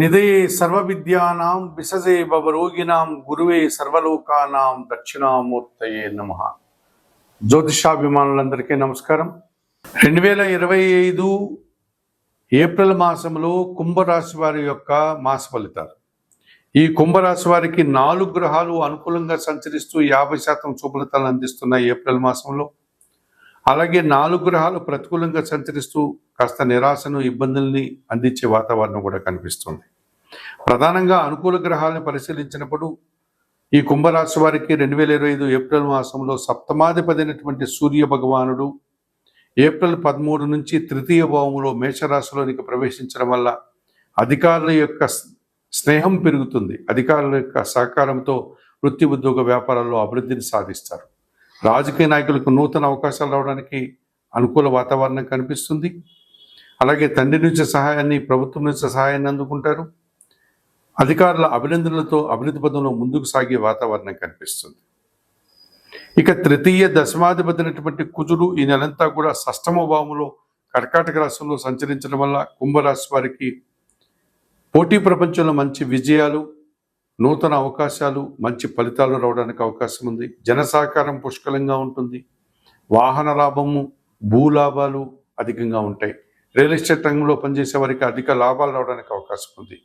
నిదే సర్వవిద్యానాం విసజే భవరోగిణాం గురువే సర్వలోకానాం దక్షిణామూర్తయే నమ. జ్యోతిషాభిమానులందరికీ నమస్కారం. రెండు వేల ఇరవై ఐదు ఏప్రిల్ మాసంలో కుంభరాశి వారి యొక్క మాస ఫలితాలు. ఈ కుంభరాశి వారికి నాలుగు గ్రహాలు అనుకూలంగా సంచరిస్తూ యాభై శాతం శుభలితాలు అందిస్తున్నాయి ఏప్రిల్ మాసంలో. అలాగే నాలుగు గ్రహాలు ప్రతికూలంగా సంచరిస్తూ కాస్త నిరాశను ఇబ్బందుల్ని అందించే వాతావరణం కూడా కనిపిస్తుంది. ప్రధానంగా అనుకూల గ్రహాలను పరిశీలించినప్పుడు ఈ కుంభరాశి వారికి రెండు వేల ఇరవై ఐదు ఏప్రిల్ మాసంలో సప్తమాధిపతి అయినటువంటి సూర్య భగవానుడు ఏప్రిల్ పదమూడు నుంచి తృతీయ భావంలో మేషరాశిలోనికి ప్రవేశించడం వల్ల అధికారుల యొక్క స్నేహం పెరుగుతుంది. అధికారుల యొక్క సహకారంతో వృత్తి ఉద్యోగ వ్యాపారాల్లో అభివృద్ధిని సాధిస్తారు. రాజకీయ నాయకులకు నూతన అవకాశాలు రావడానికి అనుకూల వాతావరణం కనిపిస్తుంది. అలాగే తండ్రి నుంచి సహాయాన్ని ప్రభుత్వం నుంచి సహాయాన్ని అందుకుంటారు. అధికారుల అభినందనలతో అభివృద్ధి పదంలో ముందుకు సాగే వాతావరణం కనిపిస్తుంది. ఇక తృతీయ దశమాధిపతినటువంటి కుజుడు ఈ నెలంతా కూడా షష్టమ భావంలో కర్కాటక రాష్ట్రంలో సంచరించడం వల్ల కుంభరాశి వారికి పోటీ ప్రపంచంలో మంచి విజయాలు నూతన అవకాశాలు మంచి ఫలితాలు రావడానికి అవకాశం ఉంది. జనసహకారం పుష్కలంగా ఉంటుంది. వాహన లాభము భూ లాభాలు అధికంగా ఉంటాయి. రియల్ ఎస్టేట్ రంగంలో పనిచేసే వారికి అధిక లాభాలు రావడానికి అవకాశం ఉంది.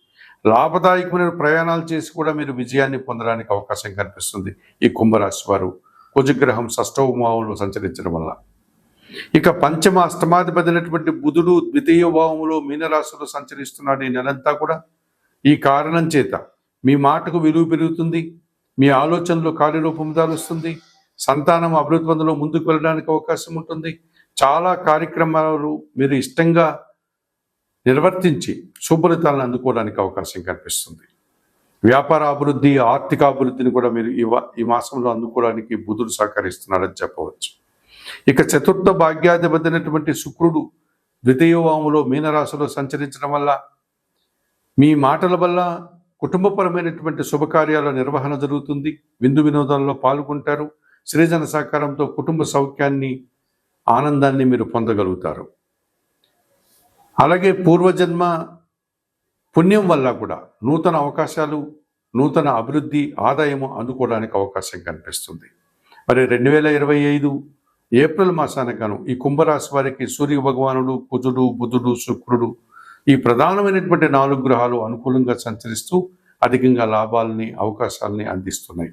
లాభదాయకమైన ప్రయాణాలు చేసి కూడా మీరు విజయాన్ని పొందడానికి అవకాశం కనిపిస్తుంది. ఈ కుంభరాశి వారు కుజగ్రహం షష్టవభావంలో సంచరించడం వల్ల. ఇక పంచమ అష్టమాధిపతినటువంటి బుధుడు ద్వితీయ భావంలో మీనరాశిలో సంచరిస్తున్నాడు ఈ నెలంతా కూడా. ఈ కారణం చేత మీ మాటకు విలువ పెరుగుతుంది మీ ఆలోచనలో కార్యరూపం దాలుస్తుంది సంతానం అభివృద్ధి పదంలో ముందుకు వెళ్ళడానికి అవకాశం ఉంటుంది. చాలా కార్యక్రమాలు మీరు ఇష్టంగా నిర్వర్తించి సుఫలితాలను అందుకోవడానికి అవకాశం కనిపిస్తుంది వ్యాపార అభివృద్ధి ఆర్థిక అభివృద్ధిని కూడా మీరు ఈ ఈ మాసంలో అందుకోవడానికి బుధుడు సహకరిస్తున్నారని చెప్పవచ్చు. ఇక చతుర్థ భాగ్యాధిపతినటువంటి శుక్రుడు ద్వితీయ వాములో మీనరాశిలో సంచరించడం వల్ల మీ మాటల వల్ల కుటుంబపరమైనటువంటి శుభకార్యాల నిర్వహణ జరుగుతుంది. విందు వినోదాల్లో పాల్గొంటారు. సృజన సహకారంతో కుటుంబ సౌఖ్యాన్ని ఆనందాన్ని మీరు పొందగలుగుతారు. అలాగే పూర్వజన్మ పుణ్యం వల్ల కూడా నూతన అవకాశాలు నూతన అభివృద్ధి ఆదాయము అందుకోవడానికి అవకాశం కనిపిస్తుంది. మరి రెండు వేల ఇరవై ఐదు ఏప్రిల్ మాసానగాను ఈ కుంభరాశి వారికి సూర్య భగవానుడు కుజుడు బుధుడు శుక్రుడు ఈ ప్రధానమైనటువంటి నాలుగు గ్రహాలు అనుకూలంగా సంచరిస్తూ అధికంగా లాభాలని అవకాశాలని అందిస్తున్నాయి.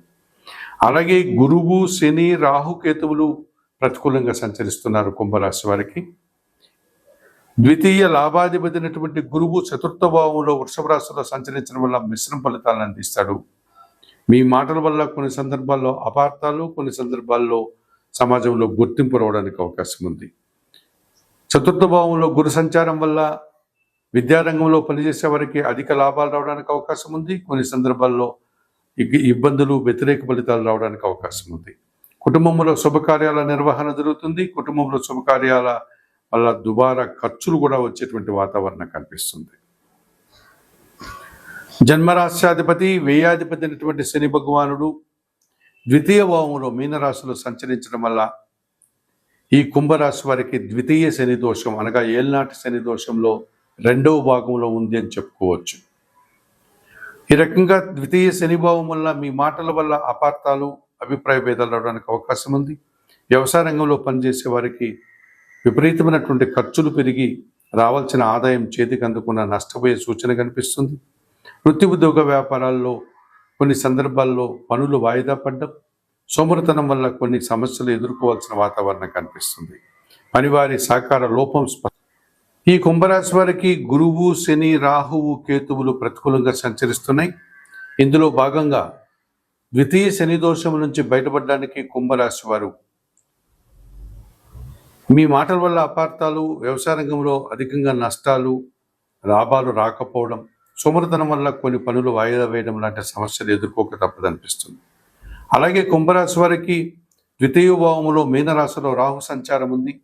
అలాగే గురువు శని రాహుకేతువులు ప్రతికూలంగా సంచరిస్తున్నారు కుంభరాశి వారికి. ద్వితీయ లాభాధిపతి అయినటువంటి గురువు చతుర్థ భావంలో వృషభ రాశిలో సంచరించడం వల్ల మిశ్రమ ఫలితాలను అందిస్తాడు. మీ మాటల వల్ల కొన్ని సందర్భాల్లో అపార్థాలు కొన్ని సందర్భాల్లో సమాజంలో గుర్తింపు రావడానికి అవకాశం ఉంది. చతుర్థ భావంలో గురు సంచారం వల్ల విద్యారంగంలో పనిచేసే వారికి అధిక లాభాలు రావడానికి అవకాశం ఉంది. కొన్ని సందర్భాల్లో ఇబ్బందులు వ్యతిరేక ఫలితాలు రావడానికి అవకాశం ఉంది. కుటుంబంలో శుభకార్యాల నిర్వహణ జరుగుతుంది. కుటుంబంలో శుభకార్యాల వల్ల దుబారా ఖర్చులు కూడా వచ్చేటువంటి వాతావరణం కనిపిస్తుంది. జన్మరాశ్యాధిపతి వ్యయాధిపతి అయినటువంటి శని భగవానుడు ద్వితీయ భావంలో మీనరాశిలో సంచరించడం వల్ల ఈ కుంభరాశి వారికి ద్వితీయ శని దోషం అనగా ఏళ్నాటి శని దోషంలో రెండవ భాగంలో ఉంది అని చెప్పుకోవచ్చు. ఈ రకంగా ద్వితీయ శనిభావం వల్ల మీ మాటల వల్ల అపార్థాలు అభిప్రాయ భేదాలు రావడానికి అవకాశం ఉంది. వ్యవసాయ రంగంలో పనిచేసే వారికి విపరీతమైనటువంటి ఖర్చులు పెరిగి రావాల్సిన ఆదాయం చేతికి అందుకున్న నష్టపోయే సూచన కనిపిస్తుంది. వృత్తి ఉద్యోగ వ్యాపారాల్లో కొన్ని సందర్భాల్లో పనులు వాయిదా పడ్డం సోమరతనం వల్ల కొన్ని సమస్యలు ఎదుర్కోవాల్సిన వాతావరణం కనిపిస్తుంది. పనివారి సహకార లోపం స్ప- ఈ కుంభరాశి వారికి గురువు శని రాహువు కేతువులు ప్రతికూలంగా సంచరిస్తున్నాయి. ఇందులో భాగంగా ద్వితీయ శని దోషం నుంచి బయటపడడానికి కుంభరాశి వారు మీ మాటల వల్ల అపార్థాలు వ్యవసాయ రంగంలో అధికంగా నష్టాలు లాభాలు రాకపోవడం సుమరతనం వల్ల కొన్ని పనులు వాయిదా వేయడం లాంటి సమస్యలు ఎదుర్కోక తప్పదనిపిస్తుంది అలాగే కుంభరాశి వారికి ద్వితీయ భావములో మీనరాశిలో రాహు సంచారం ఉంది.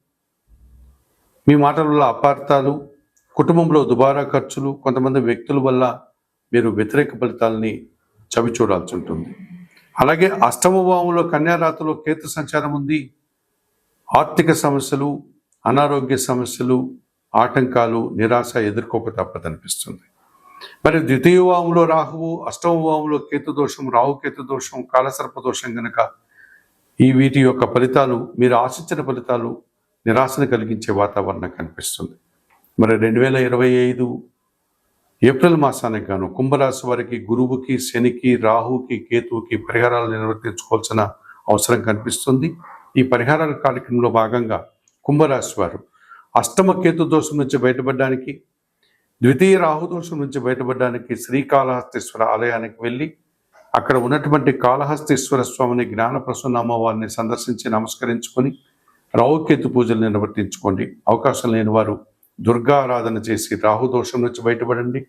మీ మాటల వల్ల అపార్థాలు కుటుంబంలో దుబారా ఖర్చులు కొంతమంది వ్యక్తుల వల్ల మీరు వ్యతిరేక ఫలితాలని చవి చూడాల్సి ఉంటుంది. అలాగే అష్టమ భావంలో కన్యారాతలో కేతు సంచారం ఉంది. ఆర్థిక సమస్యలు అనారోగ్య సమస్యలు ఆటంకాలు నిరాశ ఎదుర్కోక తప్పదనిపిస్తుంది మరి ద్వితీయ భావంలో రాహువు అష్టమ భావంలో కేతు దోషం రాహు కేతు దోషం కాలసర్ప దోషం కనుక ఈ వీటి యొక్క ఫలితాలు మీరు ఆశించిన ఫలితాలు నిరాశను కలిగించే వాతావరణం కనిపిస్తుంది. మరి రెండు వేల ఇరవై ఐదు ఏప్రిల్ మాసానికి గాను కుంభరాశి వారికి గురువుకి శనికి రాహుకి కేతువుకి పరిహారాలు నిర్వర్తించుకోవాల్సిన అవసరం కనిపిస్తుంది. ఈ పరిహారాల కార్యక్రమంలో భాగంగా కుంభరాశి వారు అష్టమ కేతు దోషం నుంచి బయటపడడానికి ద్వితీయ రాహు దోషం నుంచి బయటపడడానికి శ్రీకాళహస్తీశ్వర ఆలయానికి వెళ్ళి అక్కడ ఉన్నటువంటి కాళహస్తీశ్వర స్వామిని జ్ఞాన ప్రసన్న అమ్మవారిని సందర్శించి నమస్కరించుకొని రాహుకేతు పూజలు నిర్వర్తించుకోండి. అవకాశం లేని వారు దుర్గా ఆరాధన చేసి రాహు దోషం నుంచి బయటపడండి.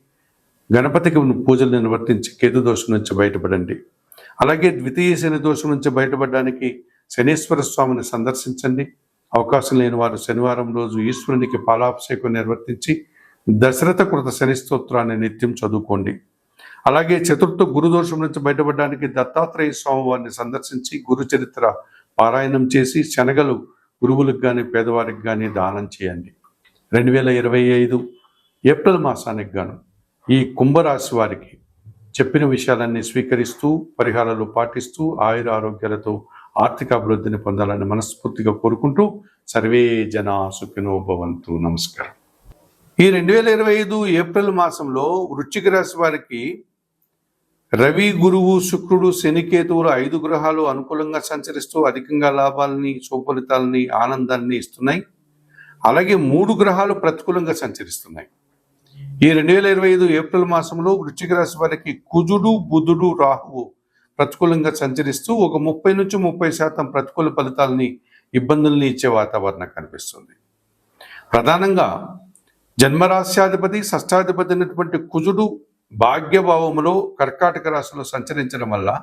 గణపతికి పూజలు నిర్వర్తించి కేతు దోషం నుంచి బయటపడండి. అలాగే ద్వితీయ శని దోషం నుంచి బయటపడడానికి శనీశ్వర స్వామిని సందర్శించండి. అవకాశం లేని వారు శనివారం రోజు ఈశ్వరునికి పాలాభిషేకం నిర్వర్తించి దశరథ కృత శని స్తోత్రాన్ని నిత్యం చదువుకోండి. అలాగే చతుర్థ గురుదోషం నుంచి బయటపడడానికి దత్తాత్రేయ స్వామి వారిని సందర్శించి గురు చరిత్ర పారాయణం చేసి శనగలు గురువులకు కానీ పేదవారికి కానీ దానం చేయండి. రెండు వేల ఇరవై ఐదు ఏప్రిల్ మాసానికి గాను ఈ కుంభరాశి వారికి చెప్పిన విషయాలన్నీ స్వీకరిస్తూ పరిహారాలు పాటిస్తూ ఆయుర ఆరోగ్యాలతో ఆర్థిక అభివృద్ధిని పొందాలని మనస్ఫూర్తిగా కోరుకుంటూ సర్వే జనా సుఖినో భవంతు. నమస్కారం. ఈ రెండు వేల ఇరవై ఐదు ఏప్రిల్ మాసంలో వృశ్చిక రాశి వారికి రవి గురువు శుక్రుడు శనికేతువులు ఐదు గ్రహాలు అనుకూలంగా సంచరిస్తూ అధికంగా లాభాలని సుఫలితాలని ఆనందాన్ని ఇస్తున్నాయి. అలాగే మూడు గ్రహాలు ప్రతికూలంగా సంచరిస్తున్నాయి. ఈ రెండు వేల ఇరవై ఐదు ఏప్రిల్ మాసంలో వృశ్చిక రాశి వారికి కుజుడు బుధుడు రాహువు ప్రతికూలంగా సంచరిస్తూ ఒక ముప్పై నుంచి ముప్పై శాతం ప్రతికూల ఫలితాలని ఇబ్బందుల్ని ఇచ్చే వాతావరణం కనిపిస్తుంది. ప్రధానంగా జన్మరాశ్యాధిపతి షష్టాధిపతి అయినటువంటి కుజుడు భాగ్యభావములో కర్కాటక రాశిలో సంచరించడం వల్ల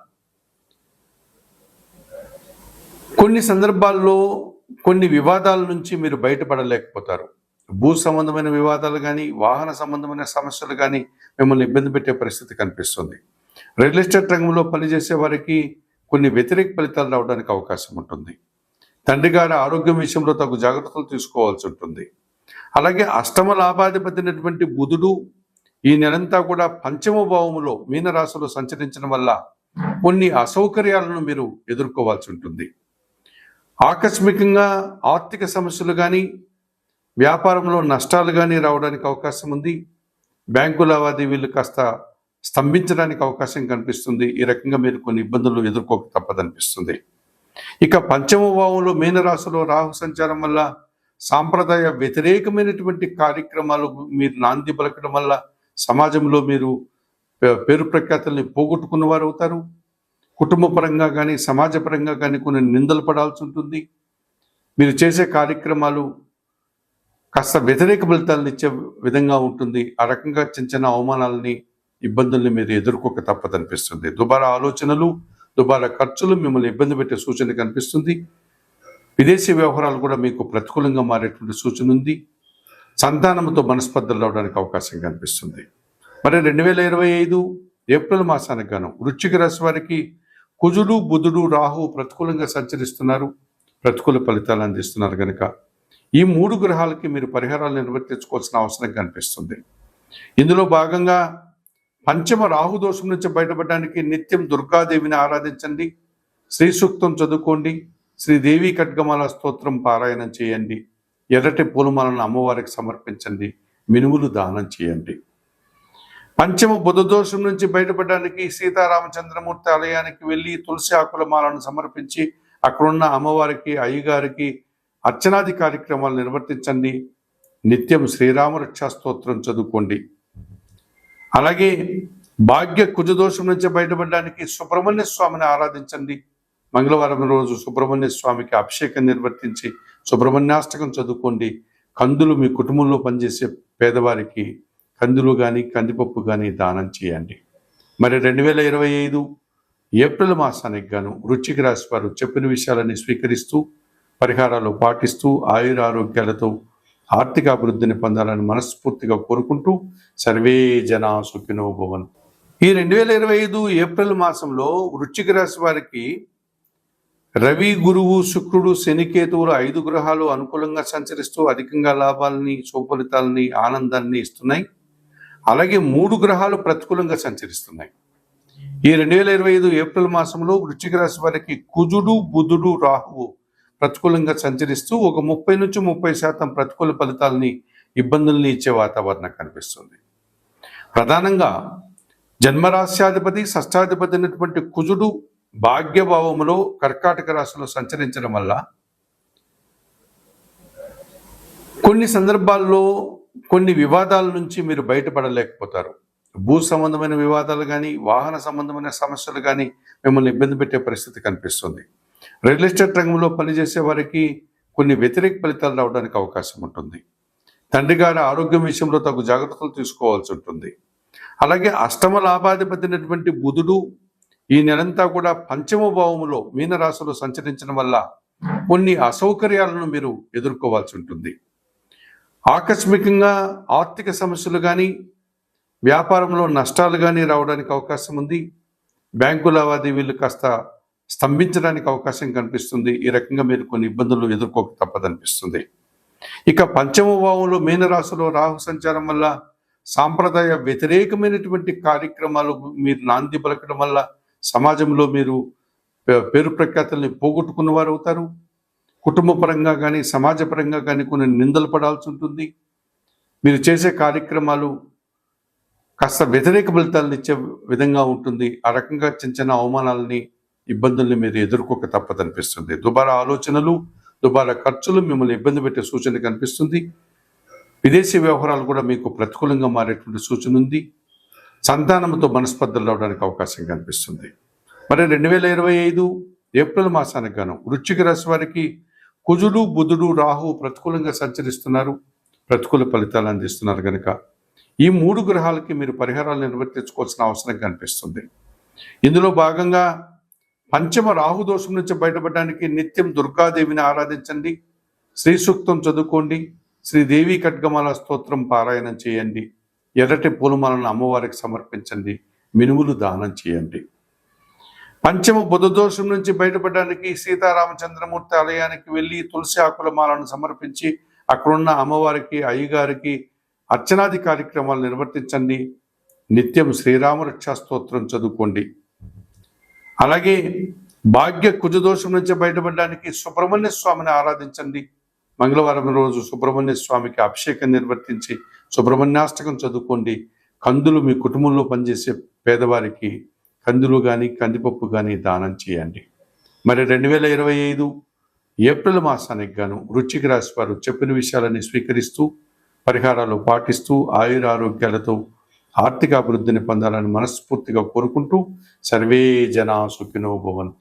కొన్ని సందర్భాల్లో కొన్ని వివాదాల నుంచి మీరు బయటపడలేకపోతారు. భూ సంబంధమైన వివాదాలు కానీ వాహన సంబంధమైన సమస్యలు కానీ మిమ్మల్ని ఇబ్బంది పెట్టే పరిస్థితి కనిపిస్తుంది. రియల్ ఎస్టేట్ రంగంలో పనిచేసే వారికి కొన్ని వ్యతిరేక ఫలితాలు రావడానికి అవకాశం ఉంటుంది. తండ్రి గారి ఆరోగ్యం విషయంలో తగు జాగ్రత్తలు తీసుకోవాల్సి ఉంటుంది. అలాగే అష్టమ లాభాధిపతి బుధుడు ఈ నెలంతా కూడా పంచమ భావములో మీనరాశిలో సంచరించడం వల్ల కొన్ని అసౌకర్యాలను మీరు ఎదుర్కోవాల్సి ఉంటుంది. ఆకస్మికంగా ఆర్థిక సమస్యలు కానీ వ్యాపారంలో నష్టాలు కానీ రావడానికి అవకాశం ఉంది. బ్యాంకు లావాదేవీలు కాస్త స్తంభించడానికి అవకాశం కనిపిస్తుంది. ఈ రకంగా మీరు కొన్ని ఇబ్బందులు ఎదుర్కోక తప్పదనిపిస్తుంది. ఇక పంచమ భావంలో మీనరాశిలో రాహు సంచారం వల్ల సాంప్రదాయ వ్యతిరేకమైనటువంటి కార్యక్రమాలు మీరు నాంది పలకడం వల్ల సమాజంలో మీరు పేరు ప్రఖ్యాతల్ని పోగొట్టుకున్న వారు అవుతారు. కుటుంబ పరంగా కానీ సమాజపరంగా కానీ కొన్ని నిందలు పడాల్సి ఉంటుంది. మీరు చేసే కార్యక్రమాలు కాస్త వ్యతిరేక ఫలితాలను ఇచ్చే విధంగా ఉంటుంది. ఆ రకంగా చిన్న చిన్న అవమానాలని ఇబ్బందుల్ని మీరు ఎదుర్కోక తప్పదనిపిస్తుంది దుబారా ఆలోచనలు దుబారా ఖర్చులు మిమ్మల్ని ఇబ్బంది పెట్టే సూచన కనిపిస్తుంది విదేశీ వ్యవహారాలు కూడా మీకు ప్రతికూలంగా మారేటువంటి సూచన ఉంది. సంతానంతో మనస్పర్ధలు రావడానికి అవకాశం కనిపిస్తుంది. మరి రెండు వేల ఇరవై ఐదు ఏప్రిల్ మాసానికి గాను వృశ్చిక రాశి వారికి కుజుడు బుధుడు రాహు ప్రతికూలంగా సంచరిస్తున్నారు. ప్రతికూల ఫలితాలు అందిస్తున్నారు కనుక ఈ మూడు గ్రహాలకి మీరు పరిహారాలు నిర్వర్తించుకోవాల్సిన అవసరం కనిపిస్తుంది. ఇందులో భాగంగా పంచమ రాహు దోషం నుంచి బయటపడడానికి నిత్యం దుర్గాదేవిని ఆరాధించండి. శ్రీ సూక్తం చదువుకోండి. శ్రీదేవి ఖడ్గమాల స్తోత్రం పారాయణం చేయండి. ఎర్రటి పూలమాలను అమ్మవారికి సమర్పించండి. మినుములు దానం చేయండి. పంచమ బుధ దోషం నుంచి బయటపడడానికి సీతారామచంద్రమూర్తి ఆలయానికి వెళ్ళి తులసి ఆకుల మాలను సమర్పించి అక్కడున్న అమ్మవారికి అయ్యగారికి అర్చనాది కార్యక్రమాలు నిర్వర్తించండి. నిత్యం శ్రీరామ రక్షా స్తోత్రం చదువుకోండి. అలాగే భాగ్య కుజదోషం నుంచి బయటపడడానికి సుబ్రహ్మణ్య స్వామిని ఆరాధించండి. మంగళవారం రోజు సుబ్రహ్మణ్య స్వామికి అభిషేకం నిర్వర్తించి సుబ్రహ్మణ్యాష్టకం చదువుకోండి. కందులు మీ కుటుంబంలో పనిచేసే పేదవారికి కందులు కానీ కందిపప్పు కానీ దానం చేయండి. మరి రెండు వేల ఇరవై ఐదు ఏప్రిల్ మాసానికి గాను వృశ్చిక రాశి వారు చెప్పిన విషయాలని స్వీకరిస్తూ పరిహారాలు పాటిస్తూ ఆయుర ఆరోగ్యాలతో ఆర్థిక అభివృద్ధిని పొందాలని మనస్ఫూర్తిగా కోరుకుంటూ సర్వే జనా సుఖినో భవన్ ఈ రెండు వేల ఇరవై ఐదు ఏప్రిల్ మాసంలో వృశ్చిక రాశి వారికి రవి గురువు శుక్రుడు శనికేతువులు ఐదు గ్రహాలు అనుకూలంగా సంచరిస్తూ అధికంగా లాభాలని సుఫలితాలని ఆనందాన్ని ఇస్తున్నాయి. అలాగే మూడు గ్రహాలు ప్రతికూలంగా సంచరిస్తున్నాయి. ఈ రెండు వేల ఇరవై ఐదు ఏప్రిల్ మాసంలో వృశ్చిక రాశి వారికి కుజుడు బుధుడు రాహువు ప్రతికూలంగా సంచరిస్తూ ఒక ముప్పై నుంచి ముప్పై శాతం ప్రతికూల ఫలితాలని ఇబ్బందుల్ని ఇచ్చే వాతావరణం కనిపిస్తుంది. ప్రధానంగా జన్మరాశ్యాధిపతి షష్టాధిపతి అయినటువంటి కుజుడు భాగ్యభావములో కర్కాటక రాశిలో సంచరించడం వల్ల కొన్ని సందర్భాల్లో కొన్ని వివాదాల నుంచి మీరు బయటపడలేకపోతారు. భూ సంబంధమైన వివాదాలు కానీ వాహన సంబంధమైన సమస్యలు కానీ మిమ్మల్ని ఇబ్బంది పెట్టే పరిస్థితి కనిపిస్తుంది. రియల్ ఎస్టేట్ రంగంలో పనిచేసే వారికి కొన్ని వ్యతిరేక ఫలితాలు రావడానికి అవకాశం ఉంటుంది. తండ్రి గారి ఆరోగ్యం విషయంలో తగు జాగ్రత్తలు తీసుకోవాల్సి ఉంటుంది. అలాగే అష్టమ లాభాధిపతినటువంటి బుధుడు ఈ నెలంతా కూడా పంచమ భావములో మీనరాశిలో సంచరించడం వల్ల కొన్ని అసౌకర్యాలను మీరు ఎదుర్కోవాల్సి ఉంటుంది. ఆకస్మికంగా ఆర్థిక సమస్యలు కానీ వ్యాపారంలో నష్టాలు కానీ రావడానికి అవకాశం ఉంది. బ్యాంకు లావాదేవీలు కాస్త స్తంభించడానికి అవకాశం కనిపిస్తుంది. ఈ రకంగా మీరు కొన్ని ఇబ్బందులు ఎదుర్కోక తప్పదనిపిస్తుంది. ఇక పంచమ భావంలో మీనరాశిలో రాహు సంచారం వల్ల సాంప్రదాయ వ్యతిరేకమైనటువంటి కార్యక్రమాలు మీరు నాంది పలకడం వల్ల సమాజంలో మీరు పే- పేరు ప్రఖ్యాతల్ని పోగొట్టుకున్న వారు అవుతారు కుటుంబ పరంగా కానీ సమాజపరంగా కానీ కొన్ని నిందలు పడాల్సి ఉంటుంది. మీరు చేసే కార్యక్రమాలు కాస్త వ్యతిరేక ఫలితాలను ఇచ్చే విధంగా ఉంటుంది. ఆ రకంగా చిన్న చిన్న అవమానాలని ఇబ్బందుల్ని మీరు ఎదుర్కోక తప్పదనిపిస్తుంది దుబారా ఆలోచనలు దుబారా ఖర్చులు మిమ్మల్ని ఇబ్బంది పెట్టే సూచన కనిపిస్తుంది. విదేశీ వ్యవహారాలు కూడా మీకు ప్రతికూలంగా మారేటువంటి సూచన ఉంది. సంతానంతో మనస్పర్ధలు రావడానికి అవకాశం కనిపిస్తుంది. మరి రెండు వేల ఇరవై ఐదు ఏప్రిల్ మాసానికి గాను వృశ్చిక రాశి వారికి కుజుడు బుధుడు రాహు ప్రతికూలంగా సంచరిస్తున్నారు. ప్రతికూల ఫలితాలు అందిస్తున్నారు కనుక ఈ మూడు గ్రహాలకి మీరు పరిహారాలు నిర్వర్తించుకోవాల్సిన అవసరం కనిపిస్తుంది. ఇందులో భాగంగా పంచమ రాహు దోషం నుంచి బయటపడడానికి నిత్యం దుర్గాదేవిని ఆరాధించండి. శ్రీ సూక్తం చదువుకోండి. శ్రీదేవి ఖడ్గమాల స్తోత్రం పారాయణం చేయండి. ఎర్రటి పూలమాలను అమ్మవారికి సమర్పించండి. మినుములు దానం చేయండి. పంచమ బుధ దోషం నుంచి బయటపడడానికి సీతారామచంద్రమూర్తి ఆలయానికి వెళ్ళి తులసి ఆకుల మాలను సమర్పించి అక్కడున్న అమ్మవారికి అయ్యగారికి అర్చనాది కార్యక్రమాలు నిర్వర్తించండి. నిత్యం శ్రీరామరక్షా స్తోత్రం చదువుకోండి. అలాగే భాగ్య కుజదోషం నుంచి బయటపడడానికి సుబ్రహ్మణ్య స్వామిని ఆరాధించండి. మంగళవారం రోజు సుబ్రహ్మణ్య స్వామికి అభిషేకం నిర్వర్తించి సుబ్రహ్మణ్యాష్టకం చదువుకోండి. కందులు మీ కుటుంబంలో పనిచేసే పేదవారికి కందులు కానీ కందిపప్పు కానీ దానం చేయండి. మరి రెండు వేల ఇరవై ఐదు ఏప్రిల్ మాసానికి గాను వృశ్చిక రాశి వారు చెప్పిన విషయాలని స్వీకరిస్తూ పరిహారాలు పాటిస్తూ ఆయుర ఆరోగ్యాలతో ఆర్థిక అభివృద్ధిని పొందాలని మనస్ఫూర్తిగా కోరుకుంటూ సర్వే జనా సుఖినో భవన్